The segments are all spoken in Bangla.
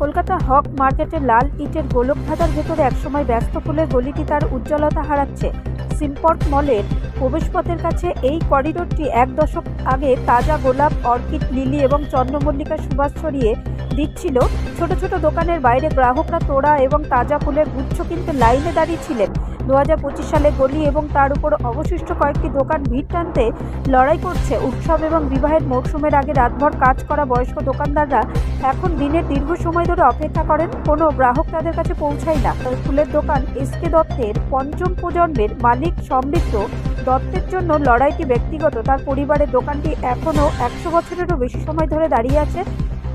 কলকাতা হক মার্কেটে লাল ইটের গোলক ধাঁধার ভেতরে একসময় ব্যস্ত ফুলের গলিটি তার উজ্জ্বলতা হারাচ্ছে। সিম্পর্ক মলের প্রবেশপথের কাছে এই করিডোরটি এক দশক আগে তাজা গোলাপ, অর্কিড, লিলি এবং চন্দ্রমল্লিকার সুবাস ছড়িয়ে দিচ্ছিল, ছোট ছোট দোকানের বাইরে গ্রাহকরা তোড়া এবং তাজা ফুলের গুচ্ছ কিনতে লাইনে দাঁড়িয়েছিলেন দু হাজার পঁচিশ সালে গলি এবং তার উপর অবশিষ্ট কয়েকটি দোকান ভিড় টানতে লড়াই করছে উৎসব এবং বিবাহের মরশুমের আগে রাতভর কাজ করা বয়স্ক দোকানদাররা এখন দিনের দীর্ঘ সময় ধরে অপেক্ষা করেন, কোনো গ্রাহক তাদের কাছে পৌঁছায় না। ফুলের দোকান এস কে দত্তের পঞ্চম প্রজন্মের মালিক সমৃদ্ধ দত্তের জন্য লড়াইটি ব্যক্তিগত। তার পরিবারের দোকানটি এখনও একশো বছরেরও বেশি সময় ধরে দাঁড়িয়ে আছে।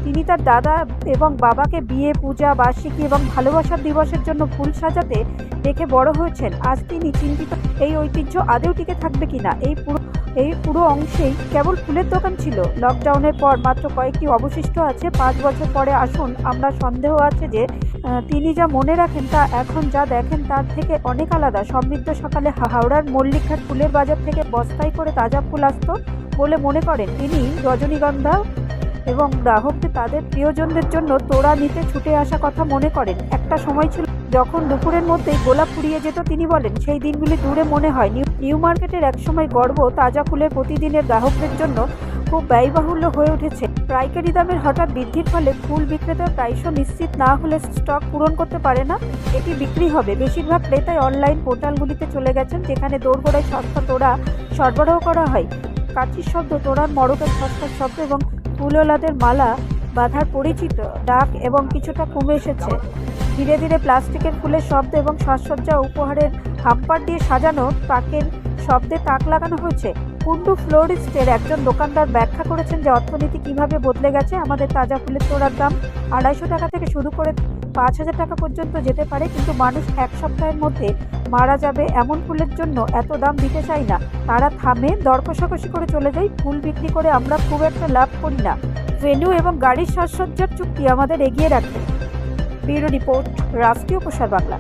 তিনি তার দাদা এবং বাবাকে বিয়ে, পূজা, বার্ষিকী এবং ভালোবাসার দিবসের জন্য ফুল সাজাতে দেখে বড় হয়েছেন। আজ তিনি চিন্তিত, এই ঐতিহ্য আদেও টিকে থাকবে কিনা? এই পুরো এই পুরো অংশেই কেবল ফুলের দোকান ছিল। লকডাউনের পর মাত্র কয়েকটি অবশিষ্ট আছে। পাঁচ বছর পরে আসুন, আমরা সন্দেহ আছে যে তিনি যা মনে রাখেন তা এখন যা দেখেন তার থেকে অনেক আলাদা। সমৃদ্ধ সকালে হাওড়ার মল্লিকঘাট ফুলের বাজার থেকে বস্তায় করে তাজা ফুল আসত বলে মনে করেন তিনি। রজনীগন্ধা এবং গ্রাহকদের তাদের প্রিয়জনদের জন্য তোড়া নিতে ছুটে আসা কথা মনে করেন। একটা সময় ছিল যখন দুপুরের মধ্যেই গোলাপ ফুরিয়ে যেত, তিনি বলেন, সেই দিনগুলি দূরে মনে হয়। নিউ মার্কেটের একসময় গর্ব, তাজা ফুলের প্রতিদিনের গ্রাহকদের জন্য খুব ব্যয়বাহুল্য হয়ে উঠেছে। পাইকারি দামের হঠাৎ বৃদ্ধির ফলে ফুল বিক্রেতা প্রায়শ নিশ্চিত না হলে স্টক পূরণ করতে পারে না। এটি বিক্রি হবে। বেশিরভাগ ক্রেতাই অনলাইন পোর্টালগুলিতে চলে গেছেন, যেখানে দোরগোড়ায় সস্তা তোড়া সরবরাহ করা হয়। কাচির শব্দ তোড়ার মরকের সস্তার শব্দ এবং ফুলওয়ালাদের মালা বাধার পরিচিত, ডাক এবং কিছুটা কমে এসেছে। ধীরে ধীরে প্লাস্টিকের ফুলের শব্দ এবং সাজসজ্জা উপহারের হাম্পার দিয়ে সাজানো তাকের শব্দে তাক লাগানো হয়েছে। কুন্ডু ফ্লোরিস্টের একজন দোকানদার ব্যাখ্যা করেছেন যে অর্থনীতি কীভাবে বদলে গেছে, আমাদের তাজা ফুলের তোড়ার দাম আড়াইশো টাকা থেকে শুরু করে পাঁচ হাজার টাকা পর্যন্ত যেতে পারে, কিন্তু মানুষ এক সপ্তাহের মধ্যে মারা যাবে এমন ফুলের জন্য এত দাম দিতে চাই না। তারা থামে, দর কষাকষি করে চলে যায়, ফুল বিক্রি করে আমরা খুব একটা লাভ করি না। ভেন্যু এবং গাড়ির সাজসজ্জার চুক্তি আমাদের এগিয়ে রাখে। ব্যুরো রিপোর্ট, রাষ্ট্রীয় প্রসার বাংলা।